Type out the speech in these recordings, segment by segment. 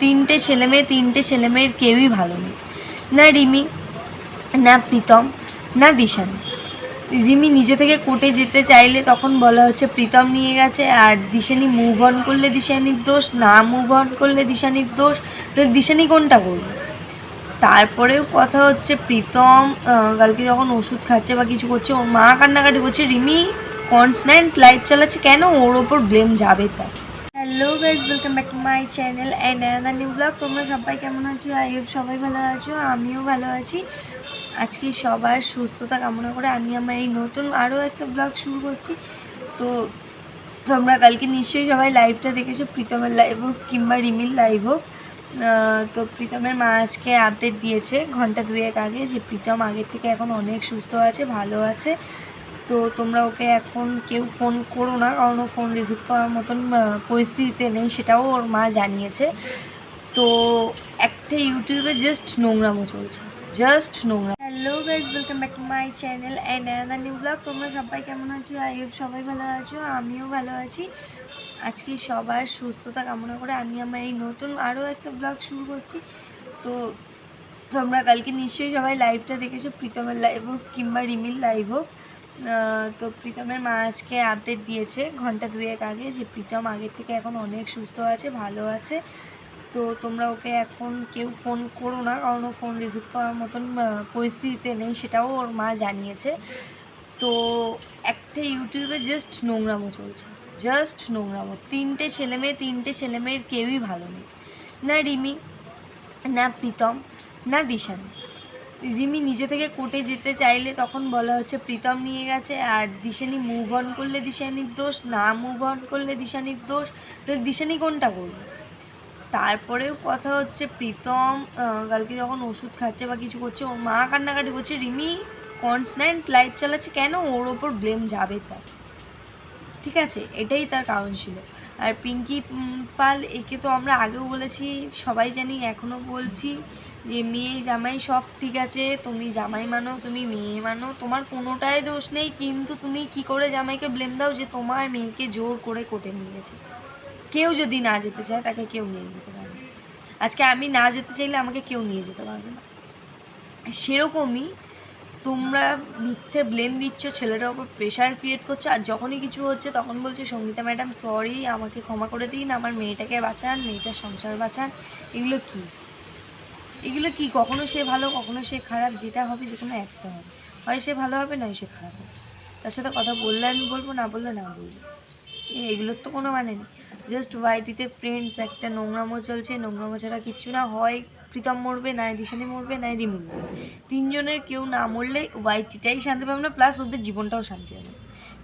তিনটে ছেলে মেয়ে, তিনটে ছেলে মেয়ের কেউই ভালো নেই। না রিমি, না প্রীতম, না দিশানি। রিমি নিজে থেকে কোর্টে যেতে চাইলে তখন বলা হচ্ছে প্রীতম নিয়ে গেছে, আর দিশানি মুভ অন করলে দিশানির দোষ, না মুভ অন করলে দিশানির দোষ। তো দিশানি কোনটা করবে? তারপরেও কথা হচ্ছে প্রীতম কালকে যখন ওষুধ খাচ্ছে বা কিছু করছে, ওর মা কান্নাকাটি করছে, রিমি কনস্ট্যান্ট লাইফ চালাচ্ছে কেন? ওর ওপর ব্লেম যাবে তাই hello guys welcome back to my channel and another new blog তোমরা সবাই কেমন আছো? আই হোপ সবাই ভালো আছো, আমিও ভালো আছি। আজকে সবার সুস্থতা কামনা করে আমি আমার এই নতুন আরও একটা ব্লগ শুরু করছি। তো তোমরা কালকে নিশ্চয়ই সবাই লাইভটা দেখেছ, প্রীতমের লাইভ হোক কিংবা রিমির লাইভ হোক। তো প্রীতমের মা আজকে আপডেট দিয়েছে ঘণ্টা দুয়েক আগে যে প্রীতম আগের থেকে এখন অনেক সুস্থ আছে, ভালো আছে। তো তোমরা ওকে এখন কেউ ফোন করো না, কারণ ও ফোন রিসিভ করার মতন পরিস্থিতিতে নেই, সেটাও ওর মা জানিয়েছে। তো একটা ইউটিউবে জাস্ট নোংরামো চলছে জাস্ট নোংরা। Hello guys welcome back to my channel and another new blog তোমরা সবাই কেমন আছো? আই হোপ সবাই ভালো আছো, আমিও ভালো আছি। আজকে সবার সুস্থতা কামনা করে আমি আমার এই নতুন আরও একটা ব্লগ শুরু করছি। তো তোমরা কালকে নিশ্চয়ই সবাই লাইভটা দেখেছ, প্রীতমের লাইভ হোক কিংবা রিমির লাইভ হোক। তো প্রীতমের মা আজকে আপডেট দিয়েছে ঘণ্টা দুয়েক আগে যে প্রীতম আগের থেকে এখন অনেক সুস্থ আছে, ভালো আছে। তো তোমরা ওকে এখন কেউ ফোন করো না, কারণ ও ফোন রিসিভ করার মতন পরিস্থিতিতে নেই, সেটাও ওর মা জানিয়েছে। তো একটা ইউটিউবে জাস্ট নোংরামো চলছে জাস্ট নোংরামো। তিনটে ছেলে মেয়ে, তিনটে ছেলে মেয়ের কেউই ভালো নেই। না রিমি, না প্রীতম, না দিশানি। রিমি নিজে থেকে কোর্টে যেতে চাইলে তখন বলা হচ্ছে প্রীতম নিয়ে গেছে, আর দিশানি মুভ অন করলে দিশানির দোষ, না মুভ অন করলে দিশানির দোষ। তো দিশানি কোনটা করবে? তারপরেও কথা হচ্ছে প্রীতম কালকে যখন ওষুধ খাচ্ছে বা কিছু করছে, ওর মা কান্নাকাটি করছে, রিমি কনস্ট্যান্ট লাইফ চালাচ্ছে কেন? ওর ওপর ব্লেম যাবে তার। ঠিক আছে? এটাই তার কারণ ছিল। আর পিঙ্কি পাল, একে তো আমরা আগেও বলেছি, সবাই জানি এখনও বলছি যে মেয়ে, জামাই সব ঠিক আছে, তুমি জামাই মানো, তুমি মেয়ে মানো, তোমার কোনোটাই দোষ নেই, কিন্তু তুমি কি করে জামাইকে ব্লেম দাও যে তোমার মেয়েকে জোর করে কোটে নিয়ে গেছে কেউ যদি না যেতে চায়, তাকে কেউ নিয়ে যেতে পারবে। আজকে আমি না যেতে চাইলে আমাকে কেউ নিয়ে যেতে পারবে না। সেরকমই তোমরা মিথ্যে ব্লেম দিচ্ছ, ছেলেটার ওপর প্রেশার ক্রিয়েট করছ, আর যখনই কিছু হচ্ছে তখন বলছো, সঙ্গীতা ম্যাডাম সরি আমাকে ক্ষমা করে দিন, আমার মেয়েটাকে বাঁচান, মেয়েটার সংসার বাঁচান। এগুলো কি? এগুলো কি? কখনো সে ভালো, কখনো সে খারাপ, যেটা হবে যে কোনো একটা হবে। হয় সে ভালো হবে, নয় সে খারাপ হবে। তার সাথে কথা বললে আমি বলব, না বললে না বলব। এগুলোর তো কোনো মানে নেই। জাস্ট ওয়াইটিতে ফ্রেন্ডস একটা নোংরামো চলছে, নোংরামো ছাড়া কিচ্ছু না। হয় প্রীতম মরবে না দিশানি মরবে না রিমি মরবে। তিনজনের কেউ না মরলে ওয়াইটিটাই শান্তি পাবে না প্লাস ওদের জীবনটাও শান্তি হবে।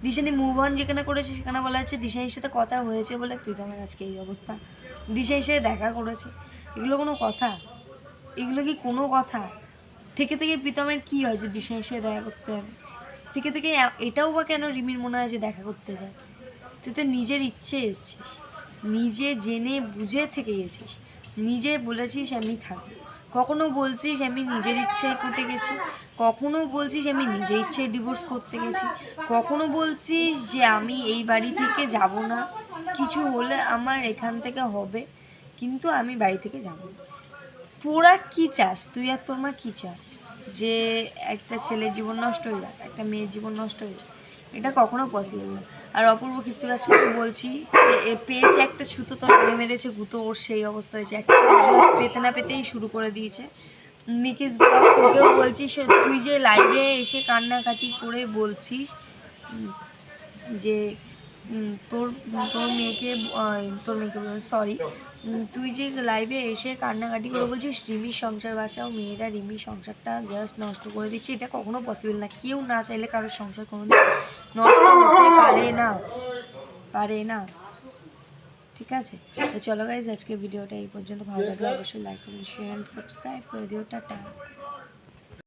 দিশানি মুভ অন যেখানে করেছে, সেখানে বলা হচ্ছে দিশানির সাথে কথা হয়েছে বলে প্রীতমের আজকে এই অবস্থা। দিশানির সাথে দেখা করেছে। এগুলো কোনো কথা? এগুলো কি কোনো কথা? থেকে থেকে প্রীতমের কী হয় যে দিশানির সাথে দেখা করতে হবে? থেকে থেকে এটাও বা কেন রিমির মনে হয় যে দেখা করতে যায়? তুই তো নিজের ইচ্ছে এসছিস। নিজে জেনে বুঝে থেকে গেছিস। নিজে বলেছিস আমি থাকব। কখনো বলছিস আমি নিজের ইচ্ছায় কোর্টে গেছি। কখনো বলছিস আমি নিজের ইচ্ছায় ডিভোর্স করতে গেছি। কখনো বলছিস যে আমি এই বাড়ি থেকে যাব না। কিছু হলে আমার এখান থেকে হবে, কিন্তু আমি বাড়ি থেকে যাব তোরা কি চাস? তুই আর তোর মা কী চাস? যে একটা ছেলের জীবন নষ্ট হয়ে যাক, একটা মেয়ের জীবন নষ্ট হয়ে যাক, এটা কখনো পসিবল না। আর অপূর্ব খিস্তিবাজকে তো বলছি পেয়েছে একটা সুতো, তো মেরে মেরেছে গুতো, ওর সেই অবস্থা হয়েছে। একটা পেতে না পেতেই শুরু করে দিয়েছে। মিকিস ব্লগ তোকেও বলছি, সে তুই যে লাইভে এসে কান্নাকাটি করে বলছিস যে তোর তোর মেয়েকে তোর মেয়েকে সরি তুই যে লাইভে এসে কান্নাকাটি করে বলছিস, রিমির সংসার বাঁচাও, মেয়েরা রিমির সংসারটা জাস্ট নষ্ট করে দিচ্ছে, এটা কখনো পসিবল না। কেউ না চাইলে কারোর সংসার কোনো নষ্ট পারে না পারে না। ঠিক আছে? তো চলো গাইজ আজকে ভিডিওটা এই পর্যন্ত। ভালো লাগলে অবশ্যই লাইক করুন শেয়ার সাবস্ক্রাইব করে দিও। টাটা।